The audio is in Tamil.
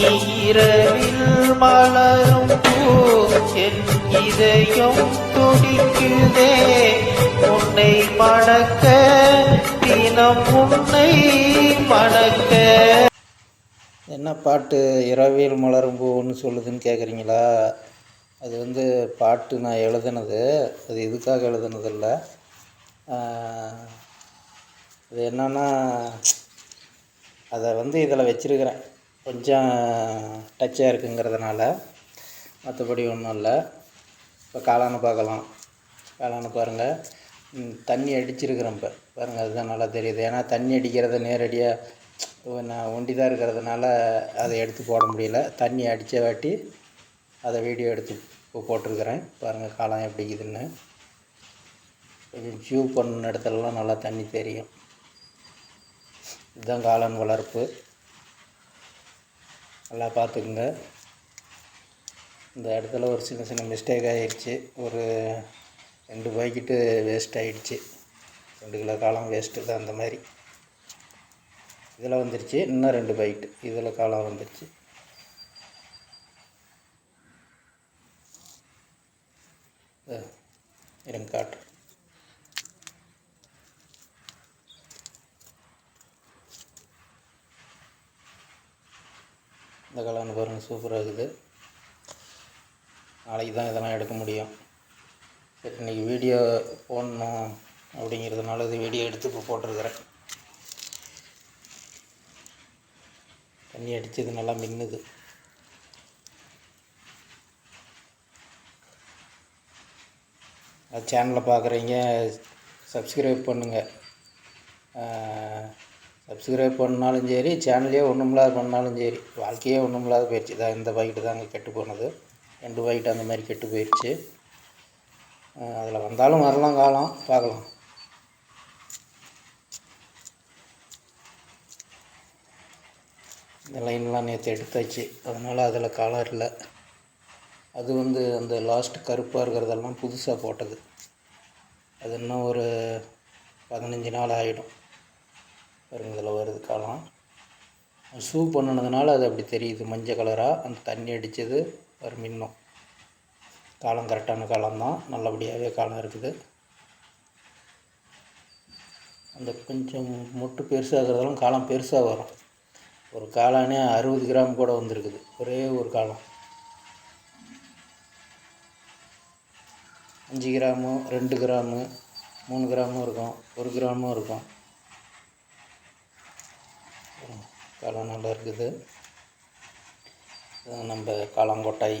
இரவில் மலரும் பூ என் இதயம் துடிக்குதே. உன்னை மணக்க தினம் உன்னை மணக்க. என்ன பாட்டு இரவில் மலரும் பூன்னு சொல்லுதுன்னு கேட்குறீங்களா அது வந்து பாட்டு நான் எழுதுனது. அது இதுக்காக எழுதுனதில்ல? அது என்னன்னா அதை வந்து இதில் வச்சிருக்கிறேன். கொஞ்சம் டச்சாக இருக்குங்கிறதுனால மற்றபடி ஒன்றும் இல்லை. இப்போ காளானை பார்க்கலாம். காளானை பாருங்கள் தண்ணி அடிச்சிருக்கிறேன் இப்போ. பாருங்கள் அதுதான் நல்லா தெரியுது. ஏன்னா தண்ணி அடிக்கிறத நேரடியாக நான் ஒண்டி தான் இருக்கிறதுனால அதை எடுத்து போட முடியல. தண்ணி அடித்த வாட்டி அதை வீடியோ எடுத்து இப்போ போட்டிருக்கிறேன். பாருங்கள் காளான் எப்படி இருக்குதுன்னு. கொஞ்சம் ஜூ பண்ண இடத்துலலாம் நல்லா தண்ணி தெரியும். இதுதான் காளான் வளர்ப்பு. நல்லா பார்த்துக்குங்க. இந்த இடத்துல ஒரு சின்ன சின்ன மிஸ்டேக் ஆகிடுச்சி ஒரு ரெண்டு பாக்கெட்டு வேஸ்ட் ஆகிடுச்சி ரெண்டு கிலோ காலம் வேஸ்ட்டு தான் அந்த மாதிரி. இதில் வந்துருச்சு. இன்னும் ரெண்டு பாக்கெட்டு. இதில் காலம் வந்துருச்சு. இருங்க காட்டுறேன் இந்த கலர்னு பாருங்கள் சூப்பராக இருக்குது. நாளைக்கு தான் இதெல்லாம் எடுக்க முடியும். சரி இன்றைக்கி வீடியோ போடணும் அப்படிங்கிறதுனால இது வீடியோ எடுத்து இப்போ போட்டிருக்கிறேன். தண்ணி அடித்தது நல்லா மின்னுது. சேனலை பார்க்குறீங்க சப்ஸ்கிரைப் பண்ணுங்கள் சப்ஸ்கிரைப் பண்ணாலும் சரி சேனலே ஒன்றுமில்லாத பண்ணாலும் சரி வாழ்க்கையே ஒன்றுமில்லாத போயிடுச்சு தான் இந்த பாக்கெட்டு தாங்க கெட்டு போனது. ரெண்டு பாக்கெட்டு அந்த மாதிரி கெட்டு போயிடுச்சு அதில் வந்தாலும் வரலாம் காலம். பார்க்கலாம். இந்த லைன்லாம் நேற்று எடுத்தாச்சு. அதனால் அதில் கலர் இல்லை. அது வந்து அந்த லாஸ்ட் கருப்பாக இருக்கிறதெல்லாம் புதுசாக போட்டது. அது இன்னும் ஒரு பதினஞ்சு நாள் ஆகிடும் பாருங்க இதில் வருது காலம். ஷூ பண்ணினதுனால அது அப்படி தெரியுது மஞ்சள் கலராக அந்த தண்ணி அடித்தது ஒரு மின்னும். காலம் கரெக்டான காலம் தான் நல்லபடியாகவே காலம் இருக்குது. அந்த கொஞ்சம் மொட்டு பெருசாகிறதெல்லாம் காலம் பெருசாக வரும். ஒரு காளானே அறுபது கிராம் கூட வந்திருக்குது. ஒரே ஒரு காலம். அஞ்சு கிராமு ரெண்டு கிராமு மூணு கிராமும் இருக்கும் ஒரு கிராமும் இருக்கும். காளான் நல்லா இருக்குது. நம்ம காளாங்கொட்டாய்